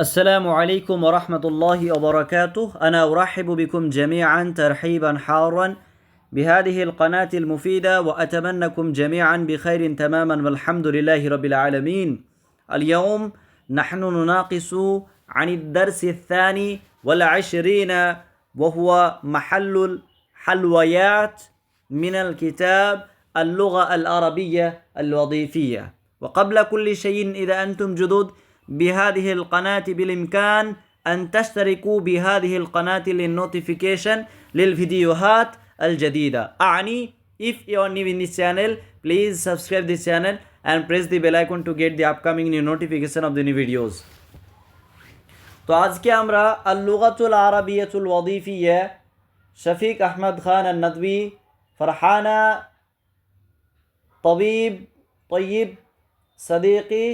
السلام عليكم ورحمة الله وبركاته. أنا أرحب بكم جميعا ترحيبا حارا بهذه القناة المفيدة وأتمنىكم جميعا بخير تماما والحمد لله رب العالمين. اليوم نحن نناقش عن الدرس الثاني والعشرين وهو محل الحلويات من الكتاب اللغة العربية الوظيفية. وقبل كل شيء إذا أنتم جدد بهذه القناة بالإمكان أن تشتركوا بهذه القناة للنوتيفيكيشن للفيديوهات الجديدة أعني if you are new in this channel please subscribe this channel and press the bell icon to get the upcoming new notification of the new videos তো আজকে আমরা আল্লুগাতুল আরবিয়াতুল ওয়াদিফিয়া শফিক আহমদ খান নদবী ফরহানা তবিব তৈব সদিকি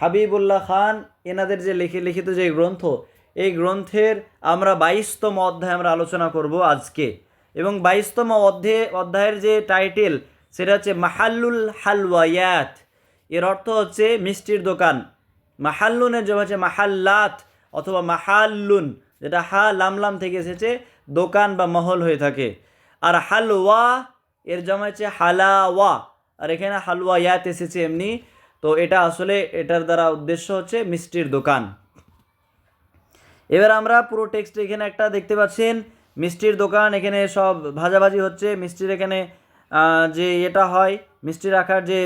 হাবিবুল্লাহ খান, এনাদের যে লিখে, লিখিত যে গ্রন্থ, এই গ্রন্থের আমরা বাইশতম অধ্যায় আমরা আলোচনা করব আজকে। এবং বাইশতম অধ্যায় অধ্যায়ের যে টাইটেল, সেটা হচ্ছে মাহাল্লুল হালওয়ায়াত। এর অর্থ হচ্ছে মিষ্টির দোকান। মাহাল্লুনের জন্য হচ্ছে মাহাল্লাত অথবা মাহাল্লুন, যেটা হা লামলাম থেকে এসেছে, দোকান বা মহল হয়ে থাকে। আর হালওয়া এর জমা হচ্ছে হালাওয়া। আর এখানে হালওয়া ইয়াত এসেছে এমনি। তো এটা আসলে এটার দ্বারা উদ্দেশ্য হচ্ছে মিষ্টির দোকান। এবার আমরা পুরো টেক্সট এখানে একটা দেখতে পাচ্ছেন, মিষ্টির দোকান, এখানে সব ভাজাভাজি হচ্ছে, মিষ্টির এখানে যে এটা হয়, মিষ্টি রাখার যে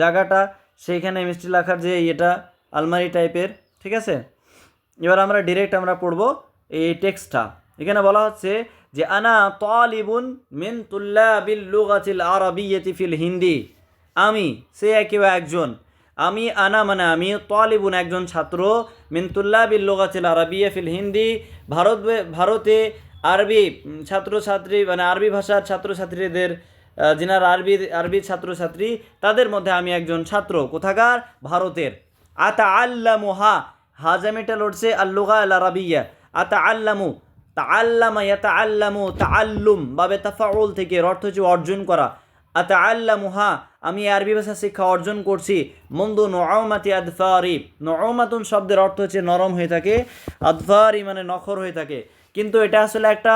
জায়গাটা, সেইখানে মিষ্টি রাখার যে এটা আলমারি টাইপের, ঠিক আছে? এবার আমরা ডিরেক্ট আমরা পড়ব এই টেক্সটটা এখানে বলা হচ্ছে যে, আনা তালিবুন মিন তুল্লাবিল লুগাতিল আরবিয়্যাতি ফিল হিন্দি। আমি, সে একেবারে একজন। আমি আনা মানে আমি তালিবুন একজন ছাত্র, মিন তুল্লাবিল লুগাতিল আরবিয়া ফিল হিন্দি। ভারত ভারতে আরবি ছাত্রছাত্রী মানে আরবি ভাষার ছাত্রছাত্রীদের যিনারা আরবি আরবি ছাত্রছাত্রী, তাদের মধ্যে আমি একজন ছাত্র। কোথাকার? ভারতের। আতা আল্লামু হা হাজামিটা লড়ছে আল্লুগা আল আরবিয়া। আতা আল্লামু তা আল্লামা ইয়াতা আল্লামু তা আল্লুম বাবে তাফাউল থেকে অর্থ হচ্ছে অর্জন করা। আতা আল্লামু হা আমি আরবি ভাষা শিক্ষা অর্জন করছি। মন্দু নওমাতি আদফারি নওমাতুন শব্দের অর্থ হচ্ছে নরম হয়ে থাকে, আদফারি মানে নখর হয়ে থাকে। কিন্তু এটা আসলে একটা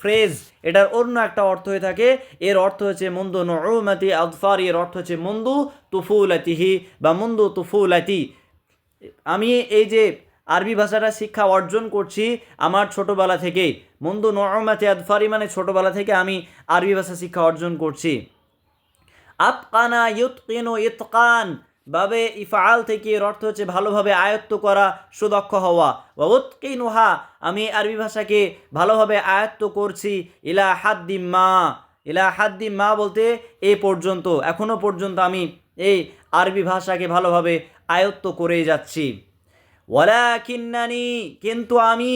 ফ্রেজ এটার অন্য একটা অর্থ হয়ে থাকে। এর অর্থ হচ্ছে মন্দু নৌমাতি আদফারি, এর অর্থ হচ্ছে মন্দু তুফুলাতিহি বা মন্দু তুফুলাতি। আমি এই যে আরবি ভাষাটা শিক্ষা অর্জন করছি আমার ছোটোবেলা থেকেই। মন্দু নরমাতে আদফারি মানে ছোটোবেলা থেকে আমি আরবি ভাষা শিক্ষা অর্জন করছি। আতকানা ইউতকিনু ইতকান। বাবে ইফআল থেকে এর অর্থ হচ্ছে ভালোভাবে আয়ত্ত করা, সুদক্ষ হওয়া। উৎকিনুহা আমি আরবি ভাষাকে ভালোভাবে আয়ত্ত করছি, ইলা হাদ্দিম মা। ইলা হাদ্দিম মা বলতে এ পর্যন্ত, এখনও পর্যন্ত আমি এই আরবি ভাষাকে ভালোভাবে আয়ত্ত করেই যাচ্ছি। ওয়ালাকিন্নানি, কিন্তু আমি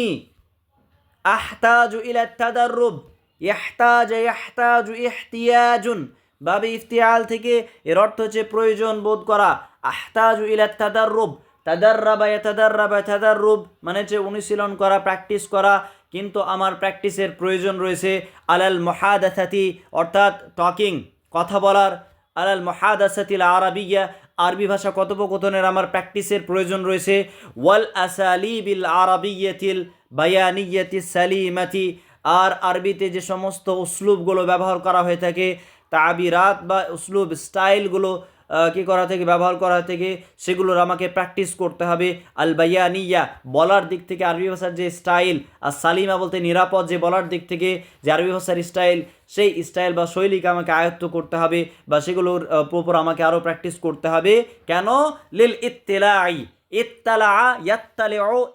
আহতাজু ইলা তাদাররুব। ইহতাজ ইহতাজু ইহতিয়াজুন। বাবে ইফতিয়াল থেকে এর অর্থ হচ্ছে প্রয়োজন বোধ করা। আহতাজু ইলা তাদাররুব। তাদাররাবা তাদাররুব মানে হচ্ছে অনুশীলন করা, প্র্যাকটিস করা। কিন্তু আমার প্র্যাকটিসের প্রয়োজন রয়েছে আলাল মহাদাসাতি, অর্থাৎ টকিং, কথা বলার। আলাল মহাদাসাতিল আরবিয়া, আরবি ভাষা কথোপকথনের আমার প্র্যাকটিসের প্রয়োজন রয়েছে। ওয়াল আসালিবিল আরবিয়াতিল বায়ানিয়াতি সালিমাতি। আর আরবিতে যে সমস্ত উসলুবগুলো ব্যবহার করা হয়ে থাকে তাবিরাত বা উসলুব স্টাইলগুলো কি করা থেকে, ব্যবহার করা থেকে, সেগুলোর আমাকে প্র্যাকটিস করতে হবে। আল বায়ানিয়া বলার দিক থেকে আরবি ভাষার যে স্টাইল, আর সালিমা বলতে নিরাপদ যে বলার দিক থেকে যে আরবি ভাষার স্টাইল, সেই স্টাইল বা শৈলীকে আমাকে আয়ত্ত করতে হবে বা সেগুলোর উপর আমাকে আরও প্র্যাকটিস করতে হবে। কেন? লিল ইত্তেলাই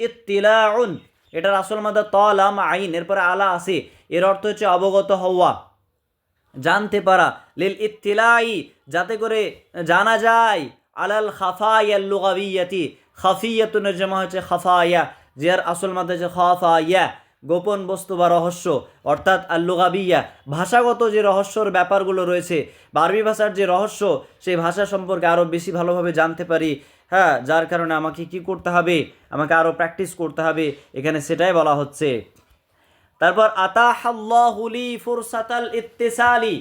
ইত্তিলাউন। এটার আসল মাদা তলাম আইন, এরপরে আলা আসে এর অর্থ হচ্ছে অবগত হওয়া। জানতে পারা। লিল ইত্তিলাই, যাতে করে জানা যায়, আলাল খাফাইয়া লুগাবিয়াতি খাফিয়াতুনের জমা হচ্ছে খাফায়া যার আসল মাধ্যমে হচ্ছে খাফাইয়া গোপন বস্তু বা রহস্য, অর্থাৎ আল্লুগাবিয়া ভাষাগত যে রহস্যর ব্যাপারগুলো রয়েছে, বারবি ভাষার যে রহস্য, সেই ভাষা সম্পর্কে আরও বেশি ভালোভাবে জানতে পারি। হ্যাঁ যার কারণে আমাকে কি করতে হবে? আমাকে আরও প্র্যাকটিস করতে হবে। এখানে সেটাই বলা হচ্ছে। তারপর আতাহাল্লাহুলি ফুরসাতাল ইত্তেসালি,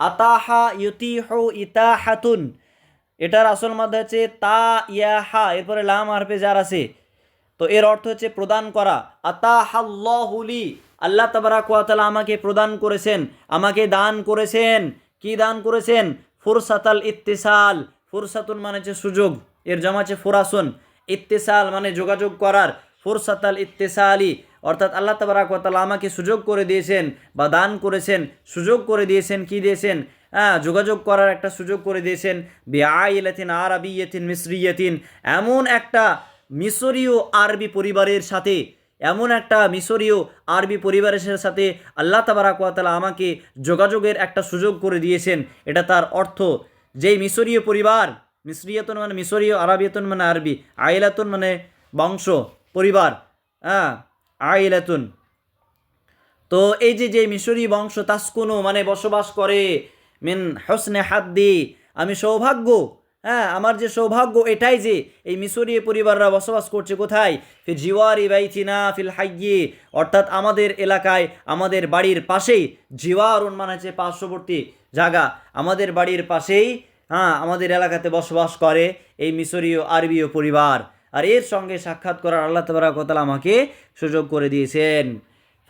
আতাহা ইউতিহু ইতাহাতুন। এটার আসল মাধ্যমে হচ্ছে তা ইয়াহা এরপরে লাম আরপে যার আছে। তো এর অর্থ হচ্ছে প্রদান করা। আতাহাল্লাহুলি আল্লাহ তাবারাকাতালা আমাকে প্রদান করেছেন, আমাকে দান করেছেন। কি দান করেছেন? ফুরসাতাল ইত্তিসাল। ফুরসাতুন মানে হচ্ছে সুযোগ। এর জমা হচ্ছে ফুরাসুন। ইত্তেসাল মানে যোগাযোগ করার। ফুরসাতাল ইত্তেসালি। অর্থাৎ আল্লাহ তাবারাক তাবারাকাতালা আমাকে সুযোগ করে দিয়েছেন বা দান করেছেন, সুযোগ করে দিয়েছেন, কি দিয়েছেন? হ্যাঁ যোগাযোগ করার একটা সুযোগ করে দিয়েছেন, বিআইলাতিন আরবিয়াতিন মিসরিয়াতিন, এমন একটা মিশরীয় আরবি পরিবারের সাথে, এমন একটা মিশরীয় আরবি পরিবারের সাথে আল্লাহ তাবারাকাতালা আমাকে যোগাযোগের একটা সুযোগ করে দিয়েছেন। এটা তার অর্থ, যেই মিশরীয় পরিবার, মিসরিয়াতুন মানে মিশরীয় আরবিয়াতুন মানে আরবি, আইলাতুন মানে বংশ, পরিবার হ্যাঁ আইলাতুন। তো এই যে যে মিশরি বংশ, তাসকুনু মানে বসবাস করে, মিন হসনে হাদ্দি, আমি সৌভাগ্য হ্যাঁ আমার যে সৌভাগ্য এটাই যে এই মিশরীয় পরিবাররা বসবাস করছে কোথায়? ফির জিওয়ারি বাইথিনা ফিল হাইয়ে অর্থাৎ আমাদের এলাকায়, আমাদের বাড়ির পাশেই, জিওয়ারুন মানে হচ্ছে পার্শ্ববর্তী জায়গা, আমাদের বাড়ির পাশেই হ্যাঁ আমাদের এলাকাতে বসবাস করে এই মিশরীয় আরবীয় পরিবার। আর এর সঙ্গে সাক্ষাৎ করার আল্লাহ তবরাকতাল আমাকে সুযোগ করে দিয়েছেন।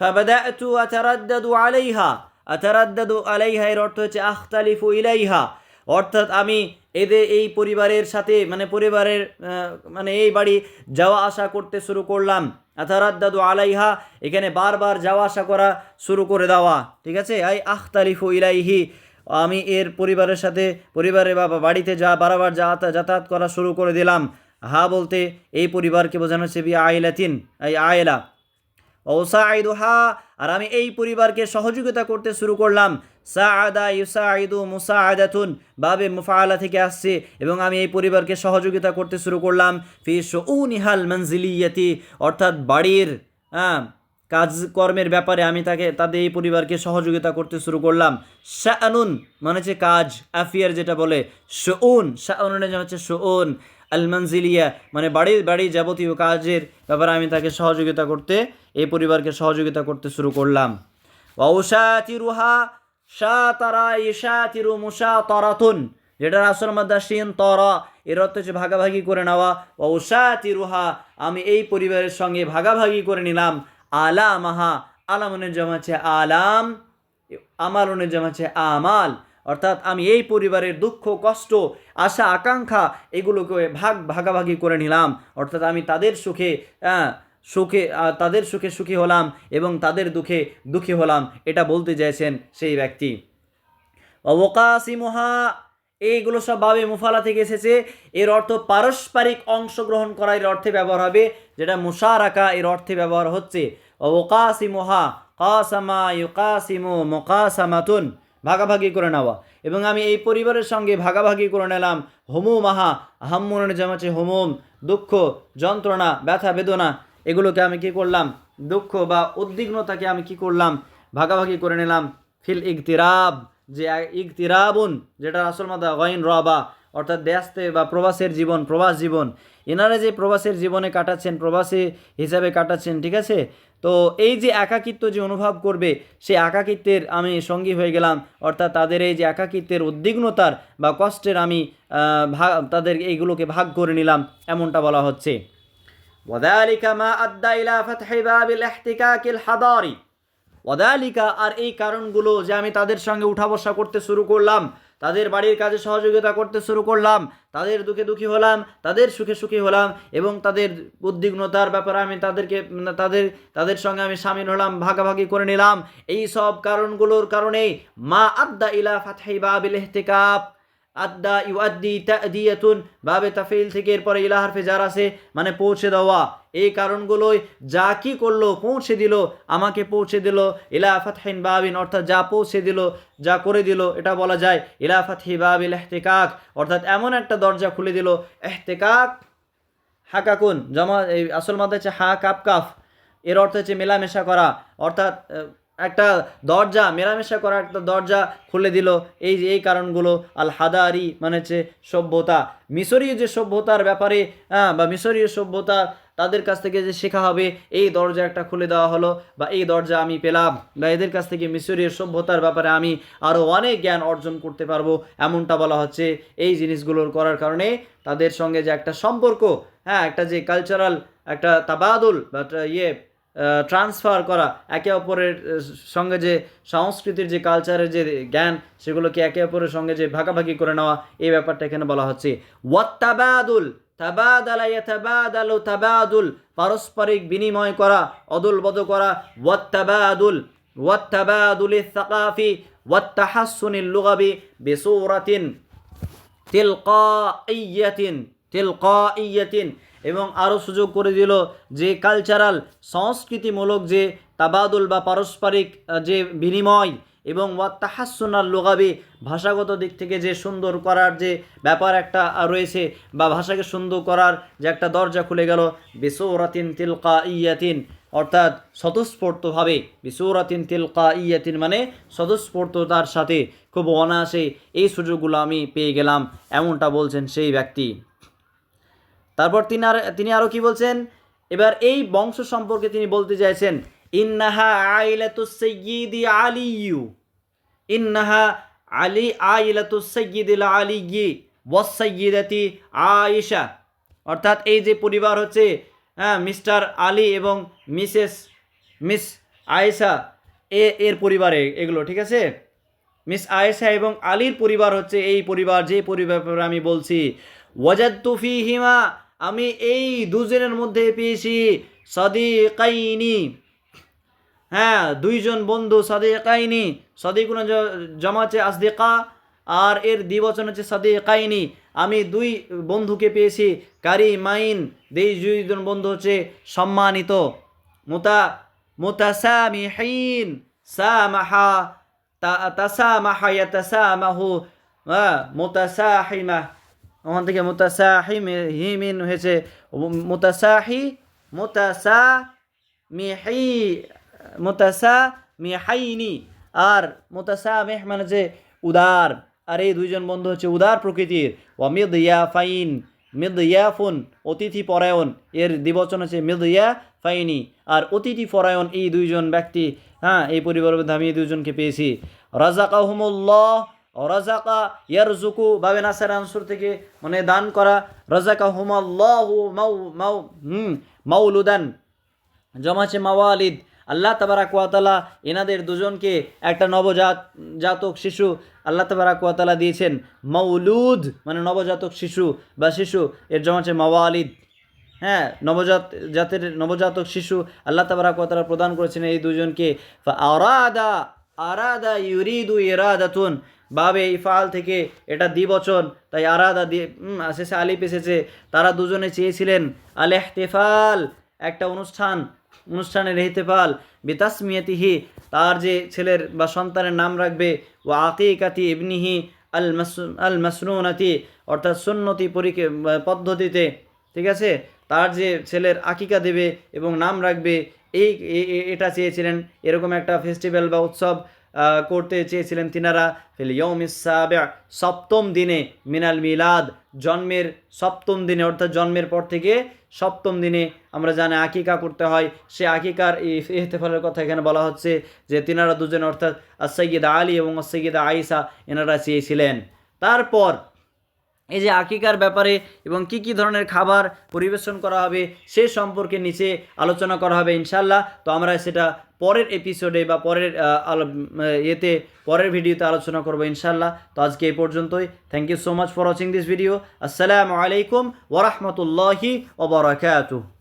ফাবাদাতু আতারাদ্দাদু আলাইহা। আতারাদ্দাদু আলাইহা এর অর্থ হচ্ছে আখতালিফু ইলাইহা। অর্থাৎ আমি এদের এই পরিবারের সাথে মানে পরিবারের মানে এই বাড়ি যাওয়া আসা করতে শুরু করলাম। আথারাদ্দাদু আলাইহা, এখানে বারবার যাওয়া আসা করা শুরু করে দেওয়া। ঠিক আছে? আই আখতালিফু ইলাইহি। আমি এর পরিবারের সাথে পরিবারে বা বাড়িতে যা, বারবার যাতায়াত করা শুরু করে দিলাম। হা বলতে এই পরিবারকে বোঝানো হচ্ছে বি আইলাতিন, এই আয়লা ওসাইদুহা আর আমি এই পরিবারকে সহযোগিতা করতে শুরু করলাম। সাআদা ইউসাইদু মুসাআদাতুন, বাবে মুফাআলা থেকে আসছে এবং আমি এই পরিবারকে সহযোগিতা করতে শুরু করলাম। ফি শুউনিহাল মনজিলিয়াতি, অর্থাৎ বাড়ির হ্যাঁ কাজকর্মের ব্যাপারে আমি তাকে, তাদের এই পরিবারকে সহযোগিতা করতে শুরু করলাম। শাআনুন মানে হচ্ছে কাজ, আফিয়ার যেটা বলে, শউন যেমন হচ্ছে শউন। আল মনজিলিয়া মানে বাড়ির বাড়ি যাবতীয় কাজের ব্যাপারে আমি তাকে সহযোগিতা করতে, এই পরিবারকে সহযোগিতা করতে শুরু করলাম। ওসাতিরুহা শাতারা ইশাতিরু মুশাতারাতুন, যেটা আসল মাদ্দা শিন তরা, এর অর্থ হচ্ছে ভাগাভাগি করে নেওয়া। ওসাতিরুহা আমি এই পরিবারের সঙ্গে ভাগাভাগি করে নিলাম। আলামাহা, আলামনের জমা হচ্ছে আলাম, আমালনের জমা হচ্ছে আমাল। অর্থাৎ আমি এই পরিবারের দুঃখ, কষ্ট, আশা, আকাঙ্ক্ষা এগুলোকে ভাগ, ভাগাভাগি করে নিলাম। অর্থাৎ আমি তাদের সুখে সুখে তাদের সুখে সুখী হলাম এবং তাদের দুঃখে দুঃখী হলাম, এটা বলতে চাইছেন সেই ব্যক্তি। অবকাশিমোহা, এইগুলো সব বাবে মুফালা থেকে এসেছে। এর অর্থ পারস্পরিক অংশগ্রহণ করা এর অর্থে ব্যবহার হবে, যেটা মুশারাকা এর অর্থে ব্যবহার হচ্ছে। অবকাশিমোহা, কাসামা ইউকাসিমু মোকাসামাতুন। ভাগাভাগি করে নেওয়া। এবং আমি এই পরিবারের সঙ্গে ভাগাভাগি করে নিলাম। হোমু, মাহা হাম্মনের জামাচ্ছে হোমম, দুঃখ, যন্ত্রণা, ব্যথা, বেদনা, এগুলোকে আমি কি করলাম? দুঃখ বা উদ্বিগ্নতাকে আমি কি করলাম? ভাগাভাগি করে নিলাম। ফিল ইগতিরাব, যে ইগতিরাবুন, যেটা আসল মাদা গইন রবা, অর্থাৎ দেশতে বা প্রবাসের জীবন, প্রবাস জীবন। এনারা যে প্রবাসের জীবনে কাটাচ্ছেন, প্রবাসী হিসাবে কাটাচ্ছেন, ঠিক আছে? তো এই যে একাকিত্ব যে অনুভব করবে, সে একাকিত্বের আমি সঙ্গী হয়ে গেলাম, অর্থাৎ তাদের এই যে একাকিত্বের উদ্বিগ্নতার বা কষ্টের আমি তাদের এইগুলোকে ভাগ করে নিলাম, এমনটা বলা হচ্ছে। মা আর এই কারণগুলো যে আমি তাদের সঙ্গে উঠা বসা করতে শুরু করলাম তাদের বাড়ির কাজে সহযোগিতা করতে শুরু করলাম, তাদের দুঃখে দুঃখী হলাম, তাদের সুখে সুখী হলাম এবং তাদের উদ্বিগ্নতার ব্যাপারে আমি তাদেরকে তাদের তাদের সঙ্গে আমি সামিল হলাম, ভাগাভাগি করে নিলাম। এই সব কারণগুলোর কারণেই মা আদ্দা ইলা ফাতহি বাবিল ইহতিকাব আদ্দা ইউআদ্দি তাদিয়াতুন। বাবে তাফিল থেকে এরপরে ইলা হারফে যার আছে মানে পৌঁছে দেওয়া। এই কারণগুলোই যা কি করল, পৌঁছে দিল, আমাকে পৌঁছে দিল। ইলা ফাতহিন বাবিন, অর্থাৎ যা পৌঁছে দিল, যা করে দিল, এটা বলা যায়। ইলা ফাতহি বাবিল এহতেকাক, অর্থাৎ এমন একটা দরজা খুলে দিল, এহতেকাক হাকাকুন, জমা আসল মাথা হচ্ছে হা, কাপ, কাফ। এর অর্থ হচ্ছে মেলামেশা করা, অর্থাৎ একটা দরজা মেলামেশা করা একটা দরজা খুলে দিল। এই যে এই কারণগুলো আল হাদারি মানে হচ্ছে সভ্যতা। মিশরীয় যে সভ্যতার ব্যাপারে হ্যাঁ, বা মিশরীয় সভ্যতা তাদের কাছ থেকে যে শেখা হবে এই দরজা একটা খুলে দেওয়া হলো বা এই দরজা আমি পেলাম বা এদের কাছ থেকে মিশরীয় সভ্যতার ব্যাপারে আমি আরও অনেক জ্ঞান অর্জন করতে পারব এমনটা বলা হচ্ছে। এই জিনিসগুলোর করার কারণে তাদের সঙ্গে যে একটা সম্পর্ক হ্যাঁ একটা যে কালচারাল একটা তাবাদুল বা ইয়ে ট্রান্সফার করা, একে অপরের সঙ্গে যে সংস্কৃতির যে কালচারের যে জ্ঞান, সেগুলোকে একে অপরের সঙ্গে যে ভাগাভাগি করে নেওয়া, এই ব্যাপারটা এখানে বলা হচ্ছে। ওয়াত্তাবাদুল তাবাদালাইয়াতাবাদালু তাবাদুল, পারস্পরিক বিনিময় করা অদল বদল করা, ওয়াত্তাবাদুল, ওয়াত্তাবাদুলি সাকাফি, ওয়াত্তাহাসুনিল লুগাবি, বেসৌরাতিন তেলকা ইয়াতিন তেলকা ইয়াতিন এবং আরও সুযোগ করে দিল যে কালচারাল সংস্কৃতিমূলক যে তাবাদুল বা পারস্পরিক যে বিনিময় এবং ওয়াত্তাহাসুনার লোগাবি, ভাষাগত দিক থেকে যে সুন্দর করার যে ব্যাপার একটা রয়েছে বা ভাষাকে সুন্দর করার যে একটা দরজা খুলে গেল, বিসৌরাতিন তিলকা ইয়াতিন অর্থাৎ স্বতঃস্ফূর্তভাবে, বিসৌরাতিন তিলকা ইয়াতিন মানে স্বতঃস্ফূর্ততার সাথে খুব অনায়াসে এই সুযোগগুলো আমি পেয়ে গেলাম, এমনটা বলছেন সেই ব্যক্তি। তারপর তিনি আর, তিনি আরও কি বলছেন? এবার এই বংশ সম্পর্কে তিনি বলতে চাইছেন, ইন্নাহা আইলাতু সৈয়িদি আলিয়ু ইন্নাহা আলী, আইলাতু সৈয়িদিল আলিয়ি ওয়াসৈয়িদাতি আয়েশা। অর্থাৎ এই যে পরিবার হচ্ছে হ্যাঁ মিস্টার আলী এবং মিসেস, মিস আয়েশা, এ, এর পরিবারে এগুলো, ঠিক আছে? মিস আয়েশা এবং আলীর পরিবার হচ্ছে এই পরিবার, যে পরিবার আমি বলছি। ওয়াজাদ্তু ফিহিমা আমি এই দুজনের মধ্যে পেয়েছি সদিকাইনি। হ্যাঁ দুইজন বন্ধু সদিকাইনি, সদিকুন জমাচ্ছে আসদিকা আর এর দ্বিবচন হচ্ছে সদিকাইনি। আমি দুই বন্ধুকে পেয়েছি কারি মাইন দুই দুইজন বন্ধু হচ্ছে সম্মানিত। মুতা, মুতাসামিহিন, সামাহা তাসামাহা, ইয়াতাসামাহু হ্যাঁ মুতাসাহিমা। ওখান থেকে মুতাসাহিম হিমিন হয়েছে মুতাসাহি মুতাসা মিহি মুতাসা মিহাইনি আর মুতাসা মেহ মানে যে উদার, আর এই দুইজন বন্ধু হচ্ছে উদার প্রকৃতির। অমিদ ইয়াফাইন মিদ ইয়াফুন অতিথি পরায়ণ, এর দ্বিবচন হচ্ছে মিদ ইয়া ফাইনি আর অতিথি পরায়ণ এই দুইজন ব্যক্তি হ্যাঁ এই পরিবারের মধ্যে আমি এই দুইজনকে পেয়েছি। রাজাকাহুমুল্লাহ রাজাকা ইয়ারজুকু বাবে নাসার আনসুর থেকে মানে দান করা। রাজাকা হুমাল্লাহু মাউ মাউ, হুম, মাউলুদান। জমাছে মাওয়ালিদ। আল্লাহ তাবারাক ওয়াতালা এনাদের দুজনকে একটা নবজাত, জাতক শিশু আল্লাহ তাবারাক ওয়াতালা দিয়েছেন। মৌলুদ মানে নবজাতক শিশু বা শিশু, এর জমাছে মাওয়ালিদ। হ্যাঁ নবজাত, জাতের নবজাতক শিশু আল্লাহ তাবারাক ওয়াতালা প্রদান করেছেন এই দুজনকে। আরাদা আরাদা ইউরিদু ইরাদাতুন। বাবে ইফাল থেকে এটা দ্বিবচন। তাই আরাদা দিয়ে শেষে আলিপ এসেছে। তারা দুজনে চেয়েছিলেন আল এহতেফাল একটা অনুষ্ঠান, অনুষ্ঠানের এহতেফাল বিতাসমিয়াতিহি, তার যে ছেলের বা সন্তানের নাম রাখবে ও আকিকাতি ইবনিহি আল মাস আল মাসনুনাতি অর্থাৎ সুন্নতি পরীকে পদ্ধতিতে, ঠিক আছে? তার যে ছেলের আকিকা দেবে এবং নাম রাখবে, এই এটা চেয়েছিলেন। এরকম একটা ফেস্টিভ্যাল বা উৎসব করতে চেয়েছিলেন তিনারা। ফিল ইয়মিসাবে সপ্তম দিনে মিনাল মিলাদ, জন্মের সপ্তম দিনে, অর্থাৎ জন্মের পর থেকে সপ্তম দিনে আমরা জানি আকিকা করতে হয়। সে আকিকার ইহতেফালের কথা এখানে বলা হচ্ছে যে তিনারা দুজন, অর্থাৎ আসৈয়দ আলী এবং আসৈয়দ আইসা, এনারা চেয়েছিলেন। তারপর এই যে আকিকার ব্যাপারে এবং কি কি ধরনের খাবার পরিবেশন করা হবে সে সম্পর্কে নিচে আলোচনা করা হবে ইনশাল্লাহ তো আমরা সেটা পরের এপিসোডে বা পরের ইয়েতে, পরের ভিডিওতে আলোচনা করব ইনশাল্লাহ তো আজকে এই পর্যন্তই। Thank you so much for watching this video আসসালামু আলাইকুম ওরহমতুল্লাহি ওবরাকাতুহ